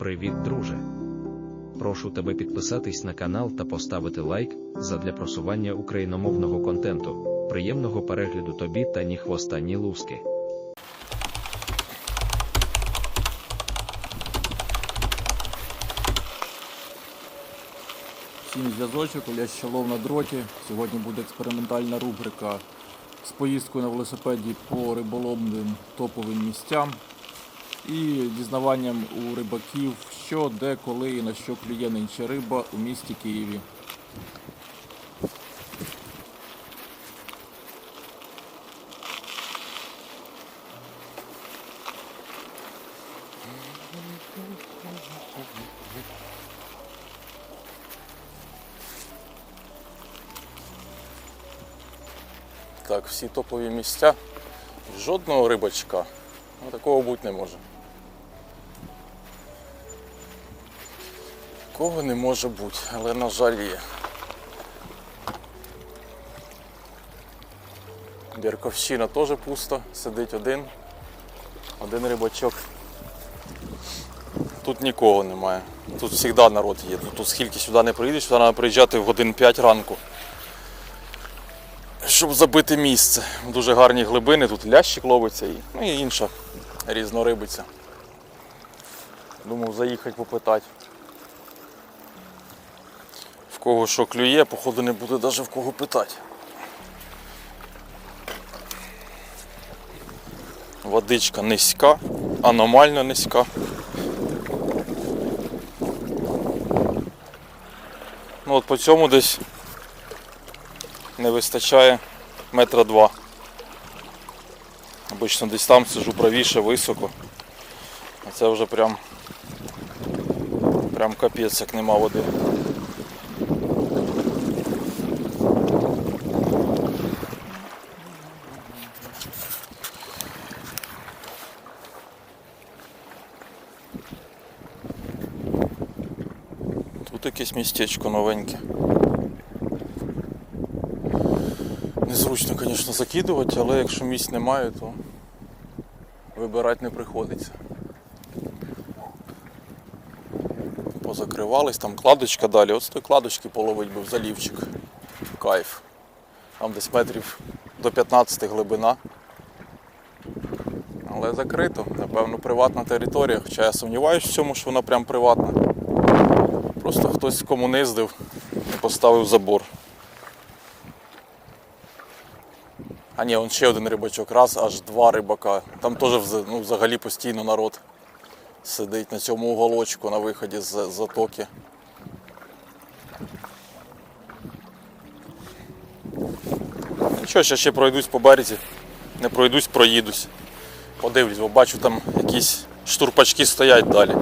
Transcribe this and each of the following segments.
Привіт, друже! Прошу тебе підписатись на канал та поставити лайк задля просування україномовного контенту. Приємного перегляду тобі та ні хвоста, ні луски. Всім зв'язочок, Оля Щалов на дроті. Сьогодні буде експериментальна рубрика з поїздкою на велосипеді по риболовним топовим місцям і дізнаванням у рибаків, що, де, коли і на що клює нинче риба у місті Києві. Так, всі топові місця. Жодного рибачка. Ну, такого бути не може. Такого не може бути, але на жаль є. Бірковщина теж пусто, сидить один. Один рибачок. Тут нікого немає. Тут завжди народ є. Тут скільки сюди не приїдеш, сюди треба приїжджати в годин 5 ранку щоб забити місце. Дуже гарні глибини, тут лящик ловиться і, ну, і інша різнорибиця. Думав заїхати попитати. В кого що клює, походу не буде навіть в кого питати. Водичка низька, аномально низька. Ну от по цьому десь не вистачає метра два. Обично десь там сижу правіше, високо. А це вже прям прям капець, як нема води. Тут якесь містечко новеньке. Незручно, звісно, закидувати, але якщо місць немає, то вибирати не приходиться. Позакривались, там кладочка далі. От з тої кладочки половить був залівчик. Кайф. Там десь метрів до 15 глибина. Але закрито, напевно, приватна територія, хоча я сумніваюся в цьому, що вона прям приватна. Просто хтось комуниздив і поставив забор. А ні, он ще один рибачок, раз, аж два рибака. Там теж ну, взагалі постійно народ сидить на цьому уголочку на виході з затоки. Нічого, ще ще пройдусь по березі. Не пройдусь, проїдусь. Подивлюсь, бо бачу там якісь штурпачки стоять далі.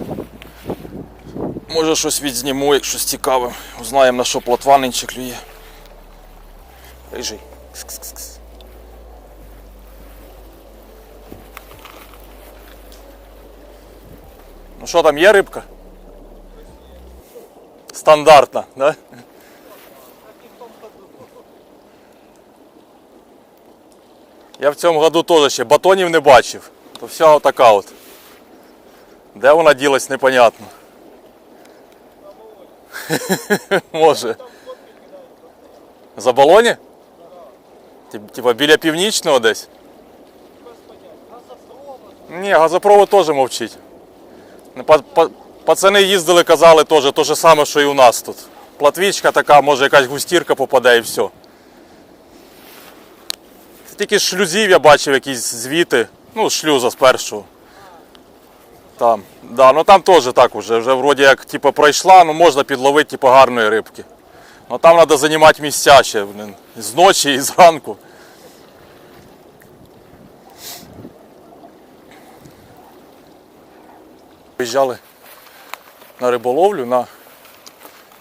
Може щось відзніму, щось цікаве. Узнаємо на що плотва нинче клює. Рижий. Кс-кс-кс. Ну що там є рибка? Стандартна, да? Я в цьому году теж ще батонів не бачив. То вся отака от. Де вона ділась, непонятно. Може. За балоні? Тип- Типа біля північного десь? Ні, газопровод теж мовчить. Ну, па- па- Пацани їздили, казали теж те ж саме, що і у нас тут. Платвічка така, може якась густірка попаде і все. Тільки шлюзів я бачив якісь звіти. Ну, шлюза з першого. Там. Да, ну там теж так уже. Вже вроді як типу, пройшла, ну можна підловити типу, гарної рибки. Ну там треба займати місця ще блін, з ночі і зранку. Виїжджали на риболовлю на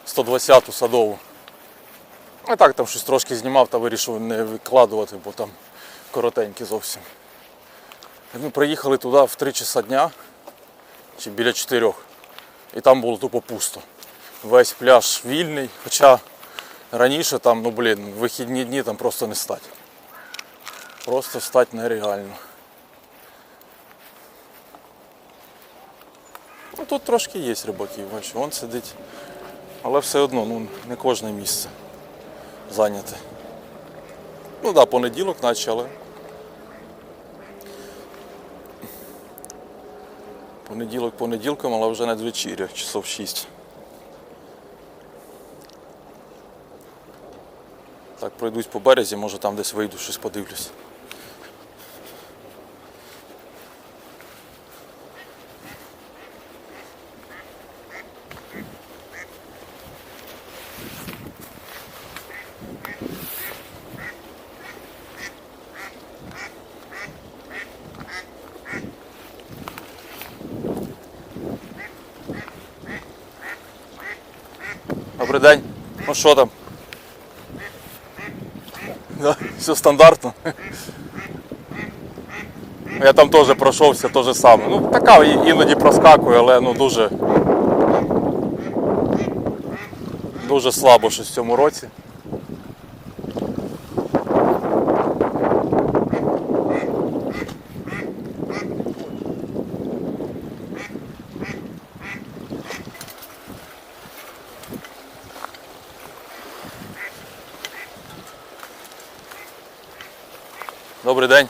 120-ту садову. А так там щось трошки знімав та вирішив не викладувати, бо там коротенькі зовсім. Ми приїхали туди в 3 часа дня чи біля 4. І там було тупо пусто. Весь пляж вільний, хоча раніше там, ну блін, вихідні дні там просто не стать. Просто стать нереально. Ну тут трошки є рибаків, бачу, вон сидить. Але все одно, ну, не кожне місце зайняте. Ну так, да, понеділок наче, але. Понеділок понеділком, але вже надвечір'я, часов 6. Так, пройдусь по березі, може там десь вийду, щось подивлюсь. Добрий день. Ну що там? Да, все стандартно. Я там теж пройшовся, те же саме. Ну, така іноді проскакує, але ну дуже. Дуже слабо щось в цьому році. Добрий день.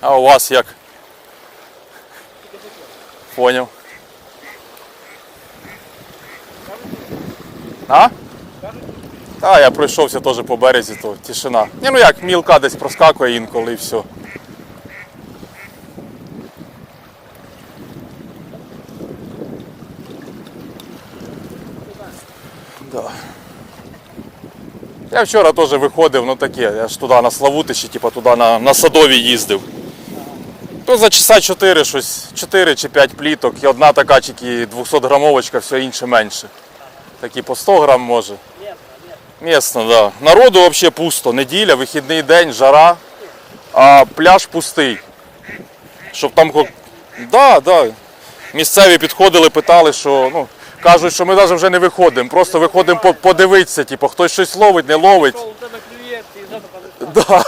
А у вас як? Поняв. А? Та, я пройшовся теж по березі, то тишина. Ні, ну як, мілка десь проскакує інколи і все. Вчора теж виходив, ну таке, я ж туди на Славутичі, типу туди на, на садові їздив. То за часа 4 щось, 4 чи 5 пліток, і одна така тільки 200 грамовочка, все інше менше. Такі по 100 грам може. Місно, да. Народу взагалі пусто. Неділя, вихідний день, жара, а пляж пустий. Щоб там. Да, да. Місцеві підходили, питали, що ну, кажуть, що ми навіть вже не виходимо, просто виходимо подивитися, типу, хтось щось ловить, не ловить. Да.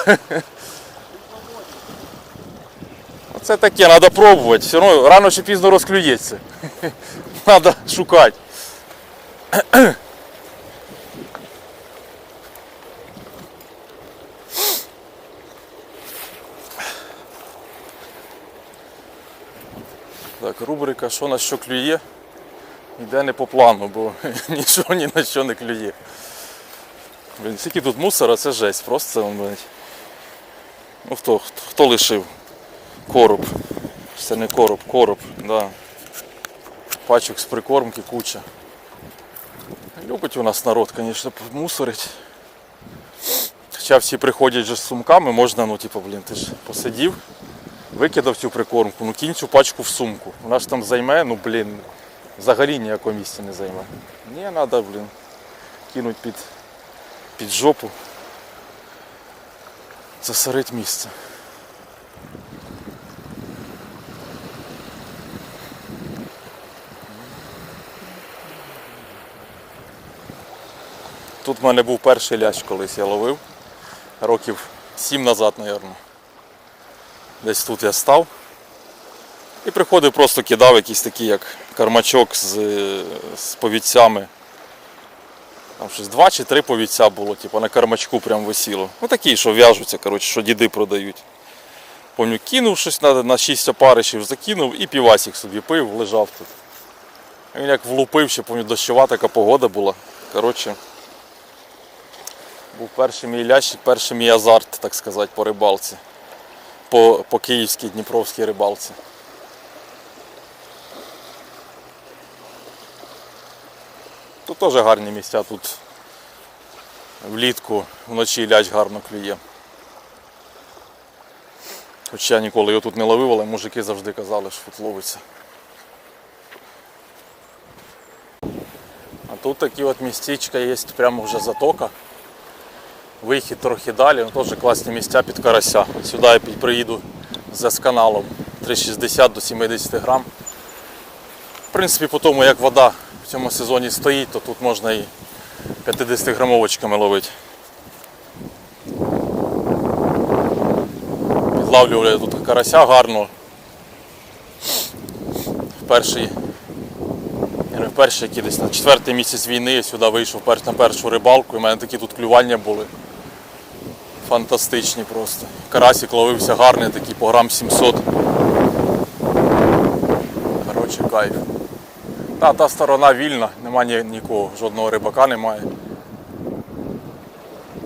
Це таке, треба пробувати. Все одно рано чи пізно розклюється. Треба шукати. Так, рубрика що на що клює, йде не по плану, бо нічого ні на що не клює. Блін, скільки тут мусора, це жесть, просто он, блядь. Ну хто, хто лишив? Короб. Це не короб, короб, да. Пачок з прикормки куча. Любить у нас народ, звісно, мусорить. Хоча всі приходять же з сумками, можна, ну, типу, блін, ти ж посидів, викидав цю прикормку, ну кинь цю пачку в сумку. Вона ж там займе, ну блін, взагалі ніякого місця не займе. Ні, треба, блін, кинуть під, під жопу. Засорить місце. Тут в мене був перший лящ, колись я ловив. Років сім назад, мабуть. Десь тут я став. І приходив, просто кидав якийсь такий, як кармачок з, з повідцями. Там щось два чи три повідця було, типу, на кармачку прям висіло. Ну такі, що в'яжуться, коротше, що діди продають. Помню, кинув щось на, на шість опаришів, закинув і півасик собі пив, лежав тут. Він як влупив, ще помню, дощова така погода була. Коротше, був перший мій лящик, перший мій азарт, так сказати, по рибалці. По, по київській Дніпровській рибалці. Теж гарні місця, тут влітку вночі ляч гарно клює. Хоча я ніколи його тут не ловив, але мужики завжди казали, що тут ловиться. А тут такі от містечка є, прямо вже затока. Вихід трохи далі, ну, теж класні місця під карася. Сюди я приїду з каналом 360 до 70 грам. В принципі, по тому як вода в цьому сезоні стоїть, то тут можна і 50 грамовочками ловити. Підлавлювали тут карася гарно. Перший Я перший який на четвертий місяць війни я сюди вийшов на першу рибалку, і в мене такі тут клювання були. Фантастичні просто. Карасик ловився гарний, такий по грам 700. Коротше, кайф. Та, та сторона вільна, нема нікого, жодного рибака немає.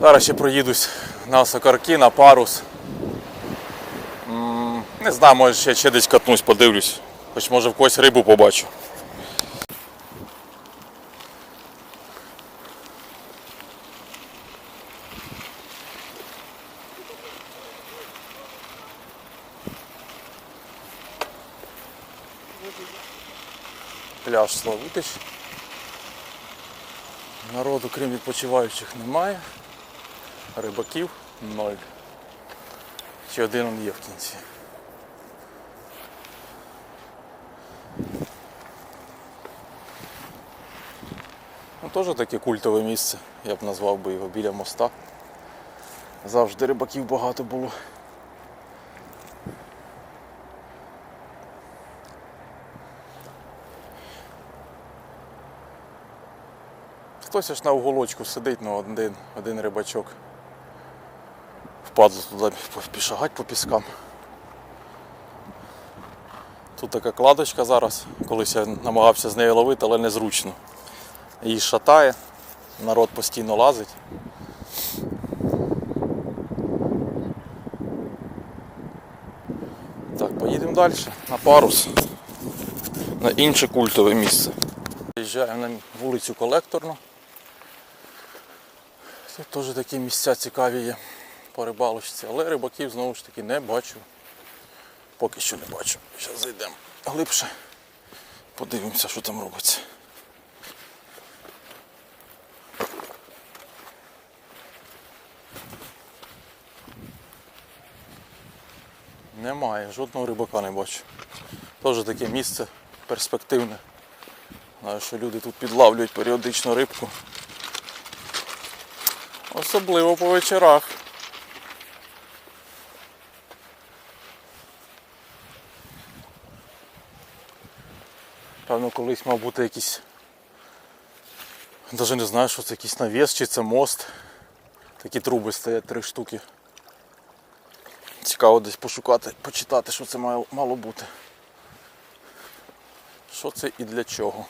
Зараз ще проїдусь на сокарки, на парус. Не знаю, може ще, ще десь катнусь, подивлюсь. Хоч може в когось рибу побачу. Пляж Славутич. Народу, крім відпочиваючих, немає. Рибаків ноль. Ще один он є в кінці. Ну, теж таке культове місце, я б назвав би його біля моста. Завжди рибаків багато було. Хтось аж на уголочку сидить, ну один, один рибачок. Впадло туди пішагать по піскам. Тут така кладочка зараз. Колись я намагався з нею ловити, але незручно. Її шатає, народ постійно лазить. Так, поїдемо далі на парус. На інше культове місце. Приїжджаємо на вулицю Колекторну. Тут теж такі місця цікаві є по рибалочці, але рибаків знову ж таки не бачу. Поки що не бачу. Зараз зайдемо глибше. Подивимося, що там робиться. Немає, жодного рибака не бачу. Теж таке місце перспективне. Знаю, що люди тут підлавлюють періодично рибку. Особливо по вечорах. Певно, колись мав бути якийсь. Навіть не знаю, що це якийсь навіс чи це мост. Такі труби стоять три штуки. Цікаво десь пошукати, почитати, що це мало, мало бути. Що це і для чого.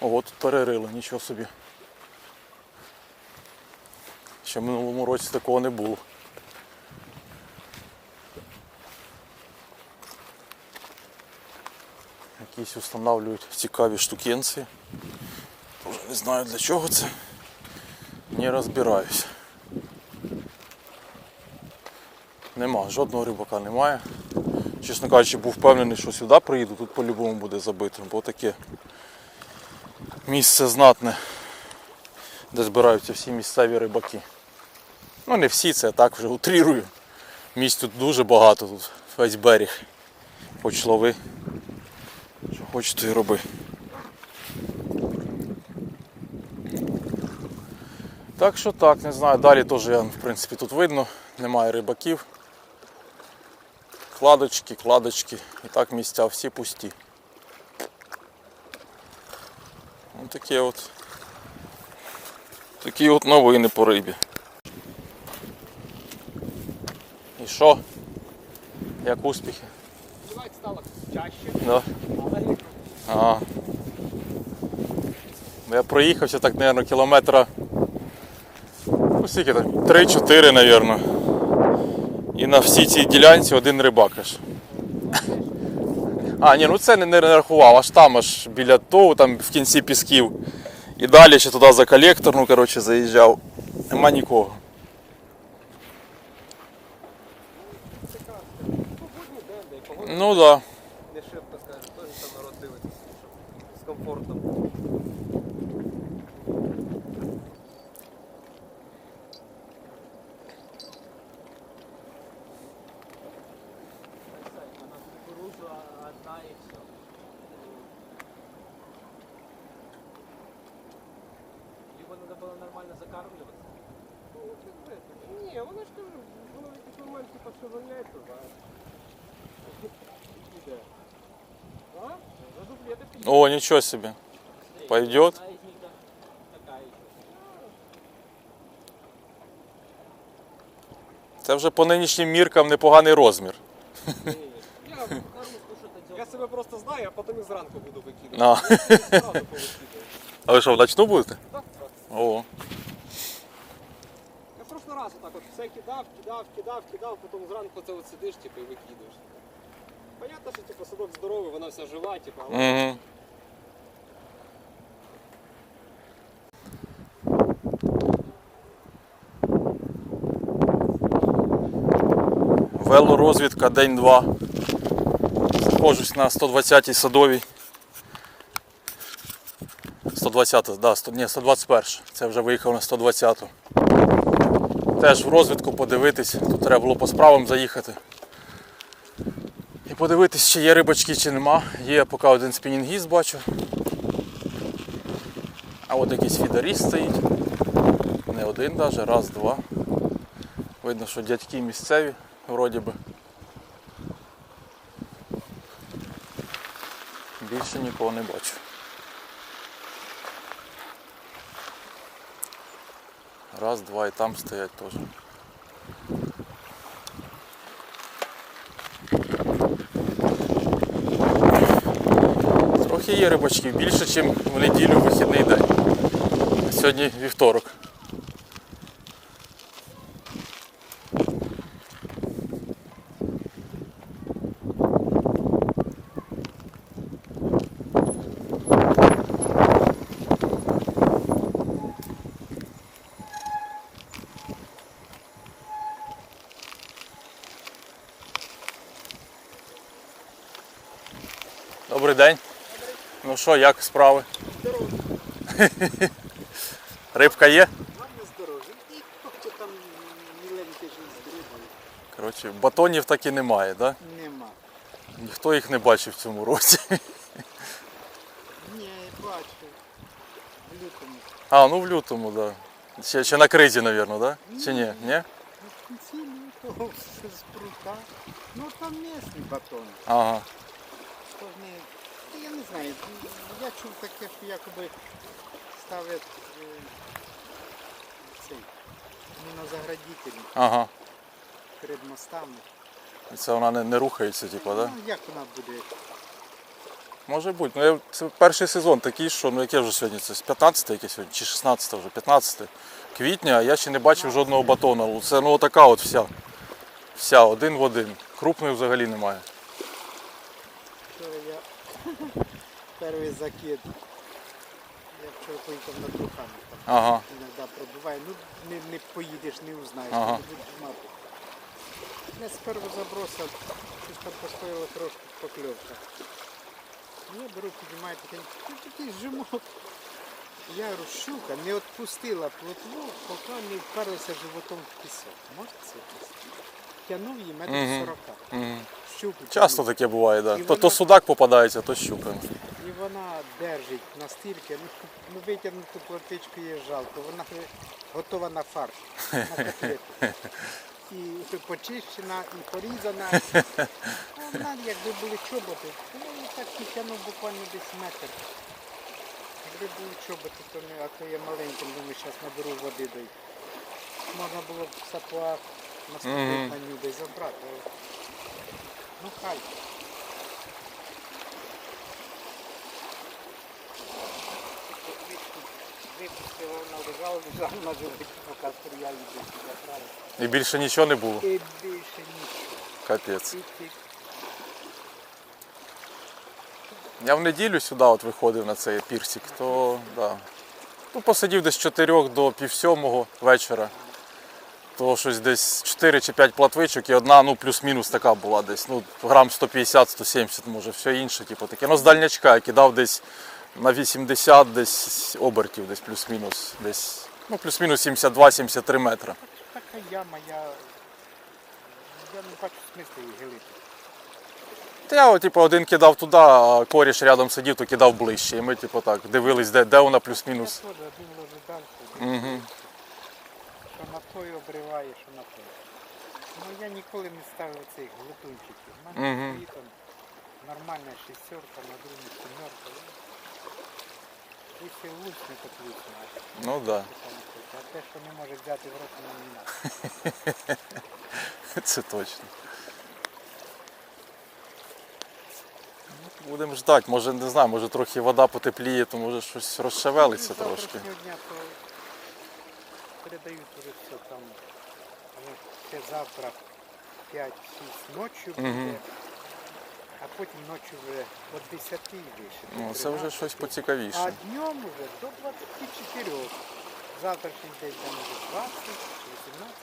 Ого, тут перерили, нічого собі. Ще в минулому році такого не було. Якісь встановлюють цікаві штукенці. Тоже не знаю для чого це. Не розбираюсь. Нема, жодного рибака немає. Чесно кажучи, був впевнений, що сюди приїду, тут по-любому буде забито, бо таке місце знатне, де збираються всі місцеві рибаки. Ну не всі, це так вже утрірую. Місць тут дуже багато, тут весь берег. Хоч лови. Що хочеш, то й роби. Так що так, не знаю. Далі теж в принципі, тут видно, немає рибаків. Кладочки, кладочки. І так місця всі пусті. Ось такі от. Такі от новини по рибі. І що? Як успіхи? Бывает стало чаще, Да. але А. Я проїхався так, мабуть, кілометра. Ну, скільки там? 3-4, мабуть. І на всій цій ділянці один рибак аж. А, ні, ну це не, не рахував, аж там, аж біля того, там в кінці пісків. І далі ще туди за колекторну, коротше, заїжджав. Нема нікого. погодні день, де і погода Ну так. Да. не шибко, скажімо, теж там народ дивиться, щоб з комфортом. Она кукурузу одна и все. Либо надо было нормально закармливаться. Ні, вона ж кажу, воно в якийсь момент типу О, нічого собі. Пойдет. Це вже по нинішнім міркам непоганий розмір. Я, себе просто знаю, а потім і зранку буду викидати. А, а ви що, вночну будете? Так, так. О. Я в прошлый раз отак от все кидав, кидав, кидав, кидав, потім зранку це от сидиш, типу, і викидаєш. Понятно, що типу, садок здоровий, вона вся жива, типу, але Угу. Велорозвідка день-два. Знаходжусь на 120-й садовій. 120, да, 100, ні, 121. Це вже виїхав на 120-ту. Теж в розвідку подивитись. Тут треба було по справам заїхати. І подивитись, чи є рибочки, чи нема. Є поки один спінінгіст бачу. А от якийсь фідеріст стоїть. Не один навіть, раз, два. Видно, що дядьки місцеві, вроді би. Більше нікого не бачу. Раз, два і там стоять теж. Трохи є рибачків, більше, ніж в неділю вихідний день. Сьогодні вівторок. Добрий день. Ну що, як справи? Рибка є? Ладно здоров'я. І поки там міленьке ж з дрібою. Коротше, батонів так і немає, так? Да? Нема. Ніхто їх не бачив в цьому році. Ні, бачу. В лютому. А, ну в лютому, так. Да. Ще, ще на кризі, мабуть, да? Чи ні? Ні? Ну, в кінці лютого з прута. Ну там місний батон. Ага. То не... Та Я не знаю. Я чув таке, що якоби ставлять е, цей мінозаградителі Ага. перед мостами. І це вона не, не рухається, типу, так? Да? Ну, як вона буде? Може бути. Ну, я, це перший сезон такий, що ну яке вже сьогодні? Це з 15 яке сьогодні, чи 16 вже, 15 квітня, а я ще не бачив жодного батона. Ну, Це ну така от вся. Вся, один в один. Крупної взагалі немає. Вчора я перший закид. Я вчора поїхав на Труханов. Там Ага. іноді пробиває. Ну не, не поїдеш, не узнаєш, Ага. не будеш мати. Я спершу забросив, щось там постояло трошки покльовка. Ну, Я беру, піднімаю такий, ну такий жимок. Я говорю, щука не відпустила плотву, поки не вперлася животом в пісок. Можете це пустити? Тягнув її метр сорока. Щуку Часто таке буває, да. І То, то судак попадається, то щука. І вона держить настільки, ну, ну витягнути плотичку є жалко, вона готова на фарш, на котлету. І почищена, і порізана. Ну, Вона, якби були чоботи, то я так тягнув буквально десь метр. Якби були чоботи, то не, а то я маленьким, думаю, зараз наберу води дай. Можна було б в сапуах наступити Мгм. на ню десь забрати. Ну хай. Випустила, вона лежала, лежала на животі, поки десь забрали. І більше нічого не було. І більше нічого. Капець. Я в неділю сюди от виходив на цей пірсик, то да. Ну, посидів десь з 4 до пів сьомого вечора. То щось десь 4 чи 5 платвичок і одна, ну плюс-мінус така була десь. Ну, грам 150-170, може, все інше, типу таке. Ну, з дальнячка я кидав десь на 80 десь обертів, десь плюс-мінус. Десь, ну, плюс-мінус 72-73 метри. така яма, я, я не бачу смислу її гилити. Та я, типу, один кидав туди, а коріш рядом сидів, то кидав ближче. І ми, типу, так, дивились, де, де вона плюс-мінус. Угу. Що на той обриває, що на той. Ну я ніколи не ставив цих глутунчиків. У мене Мгм. стоїть там нормальна шестерка, на другій сімерка. Якщо лучне, то лучне. Ну так. Да. А те, що не може взяти в рот, нам не треба. Це точно. Ну, Будемо ждати, може не знаю, може трохи вода потепліє, то може щось розшевелиться трошки. дня то передають уже все там. Вже завтра 5-6 ночі буде, Мгм. а потім ночі вже от 10 і до Ну, це вже 13. щось А поцікавіше. днем уже до 24. Завтрашній день там уже 20 чи 18.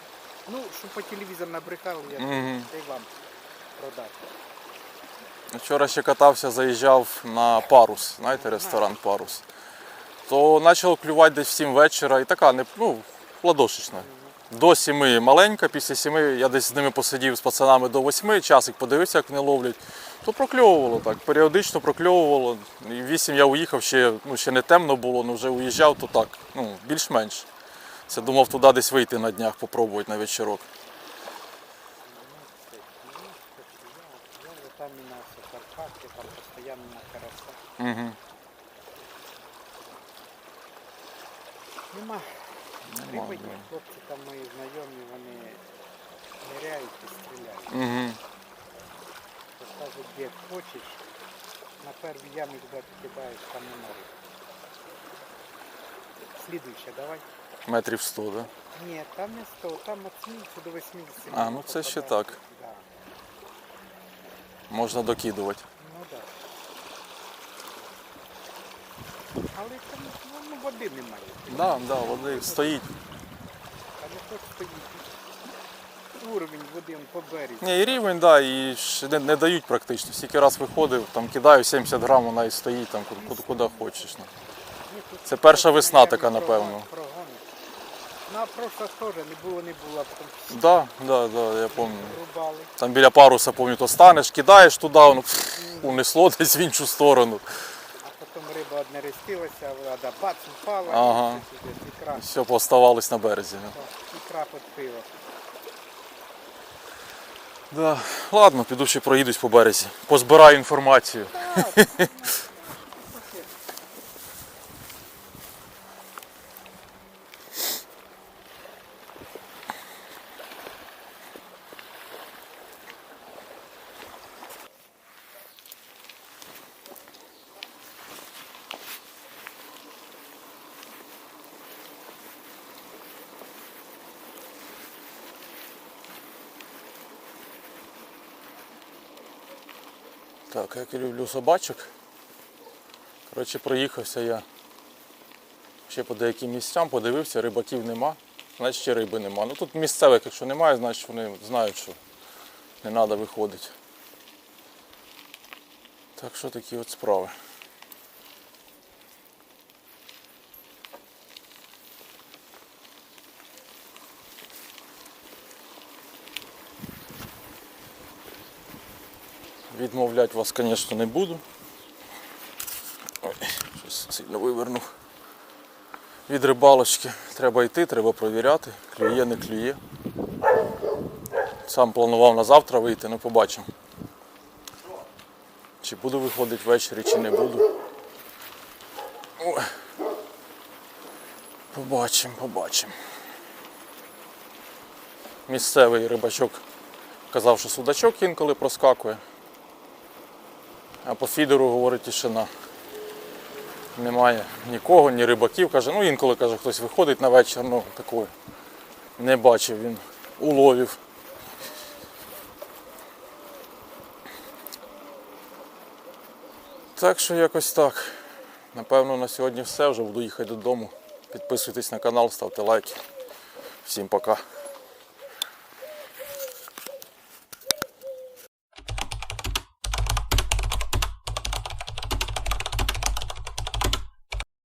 Ну, що по телевізору набрехали, я Мгм. й вам продати. Вчора ще катався, заїжджав на парус, знаєте, ресторан парус. То почало клювати десь в 7 вечора і така, не, ну, ладошечна. До 7 маленька, після 7 я десь з ними посидів з пацанами до 8, часик подивився, як вони ловлять. То прокльовувало так, періодично прокльовувало. І в 8 я уїхав, ще, ну, ще не темно було, ну вже уїжджав, то так, ну, більш-менш. Це думав туди десь вийти на днях, попробувати на вечірок. Там на Карпатки, там постійно на карасах. Угу. Нема. Нема, Риби є. да. Хлопці там мої знайомі, вони ниряють і стріляють. Угу. То кажуть, де хочеш, на першій ямі, куди ти кидаєш, там нема риби. Слідуюче, давай. Метрів 100, так? Да? Ні, там не 100, там від 70 до 80. А, ну це ще так. Да. Можна докидувати. Ну так. Але там ну, води немає. Да, да, води стоїть. А не стоїть. Уровень води по березі. Ні, і рівень, да, і ж не, не дають практично. Стільки раз виходив, там кидаю 70 грам, вона і стоїть там куди, куди, куди хочеш. Ну. Це перша весна така, напевно. прогони. Ну просто теж не було, не було, потім Да, да, да, я пам'ятаю. рубали. Там біля паруса, пам'ятаю, то станеш, кидаєш туди, воно пф, унесло десь в іншу сторону. Одне рестилася, вода бац, впала, Ага. і туди ікра, все, поставались на березі. ну. ікра пиво. Да. Ладно, піду ще проїдусь по березі. Позбираю інформацію. Так, я люблю собачок. Коротше, проїхався я ще по деяким місцям, подивився, рибаків нема, значить ще риби нема. Ну тут місцевих, якщо немає, значить вони знають, що не треба виходити. Так що такі от справи. Відмовляти вас, звісно, не буду. Ой, щось сильно вивернув. Від рибалочки треба йти, треба провіряти, клює, не клює. Сам планував на завтра вийти, ну побачимо. Чи буду виходити ввечері, чи не буду. Побачимо, побачимо. Місцевий рибачок казав, що судачок інколи проскакує. А по фідеру говорить тишина. Немає нікого, ні рибаків. Каже, ну інколи каже, хтось виходить на вечір, ну такої. Не бачив він уловів. Так що якось так. Напевно, на сьогодні все. Вже буду їхати додому. Підписуйтесь на канал, ставте лайки. Всім пока.